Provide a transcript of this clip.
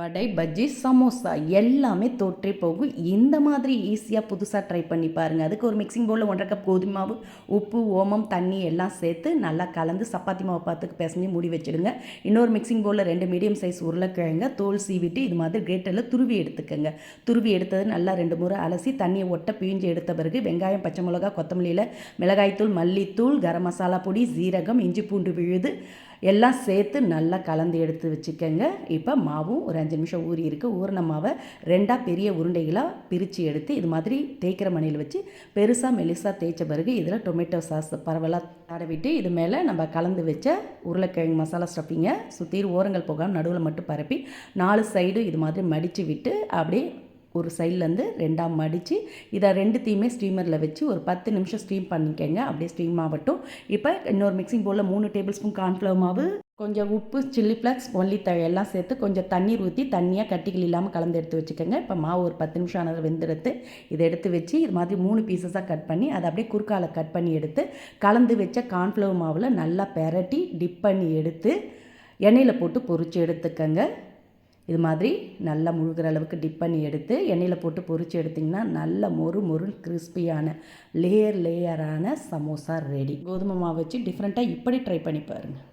வடை பஜ்ஜி சமோசா எல்லாமே தொற்றி போகும். இந்த மாதிரி ஈஸியாக புதுசாக ட்ரை பண்ணி பாருங்கள் அதுக்கு ஒரு மிக்சிங் பவுலில் ஒன்றரை கப் கோதுமை மாவு உப்பு ஓமம் தண்ணி எல்லாம் சேர்த்து நல்லா கலந்து சப்பாத்தி மாவு பார்த்துக்கு பிசைஞ்சு மூடி வச்சுடுங்க. இன்னொரு மிக்சிங் பவுலில் ரெண்டு மீடியம் சைஸ் உருளைக்கிழங்க தோல் சீவிட்டு இது மாதிரி கிரேட்டரில் துருவி எடுத்துக்கோங்க. துருவி எடுத்தது நல்லா ரெண்டு முறை அலசி தண்ணியை ஒட்ட பிழிஞ்சு எடுத்த பிறகு வெங்காயம் பச்சை மிளகா கொத்தமல்லியில் மிளகாய்த்தூள் மல்லித்தூள் கரம் மசாலா பொடி சீரகம் இஞ்சி பூண்டு விழுது எல்லாம் சேர்த்து நல்லா கலந்து எடுத்து வச்சுக்கோங்க. இப்போ மாவும் ஒரு அஞ்சு நிமிஷம் ஊறி இருக்கு ஊறின மாவை ரெண்டாக பெரிய உருண்டைகளாக பிரித்து எடுத்து இது மாதிரி தேய்க்கிற மணியில் வச்சு பெருசாக மெலிசாக தேய்ச்ச பிறகு இதில் டொமேட்டோ சாஸ் பரவலாக தடவிட்டு இது மேலே நம்ம கலந்து வச்ச உருளைக்கிழங்கு மசாலா ஸ்டஃபிங்கை சுற்றி ஓரங்கள் போகாமல் நடுவில் மட்டும் பரப்பி நாலு சைடு இது மாதிரி மடித்து விட்டு அப்படியே ஒரு சைட்லேருந்து ரெண்டாக மடித்து இதை ரெண்டுத்தையுமே ஸ்டீமரில் வச்சு ஒரு பத்து நிமிஷம் ஸ்டீம் பண்ணிக்கங்க. அப்படியே ஸ்டீம் ஆகட்டும். இப்போ இன்னொரு மிக்சிங் பவுலில் மூணு டேபிள் ஸ்பூன் கார்ன்ஃப்ளவர் மாவு கொஞ்சம் உப்பு சில்லி ஃப்ளக்ஸ் மல்லித்தழை எல்லாம் சேர்த்து கொஞ்சம் தண்ணீர் ஊற்றி தண்ணியாக கட்டிகள் இல்லாமல் கலந்து எடுத்து வச்சுக்கோங்க. இப்போ மாவு ஒரு பத்து நிமிஷம் ஆனது வெந்தெடுத்து இதை எடுத்து வச்சு இது மாதிரி மூணு பீசஸாக கட் பண்ணி அதை அப்படியே குறுக்கால கட் பண்ணி எடுத்து கலந்து வச்ச கார்ன்ஃப்ளவர் மாவில் நல்லா பெரட்டி டிப் பண்ணி எடுத்து எண்ணெயில் போட்டு பொறிச்சு எடுத்துக்கோங்க. இது மாதிரி நல்லா முழுகிற அளவுக்கு டிப் பண்ணி எடுத்து எண்ணெயில் போட்டு பொரித்து எடுத்திங்கன்னா நல்ல மொறு மொறு கிறிஸ்பியான லேயர் லேயரான சமோசா ரெடி கோதுமை மாவு வச்சு டிஃப்ரெண்ட்டாக இப்படி ட்ரை பண்ணி பாருங்கள்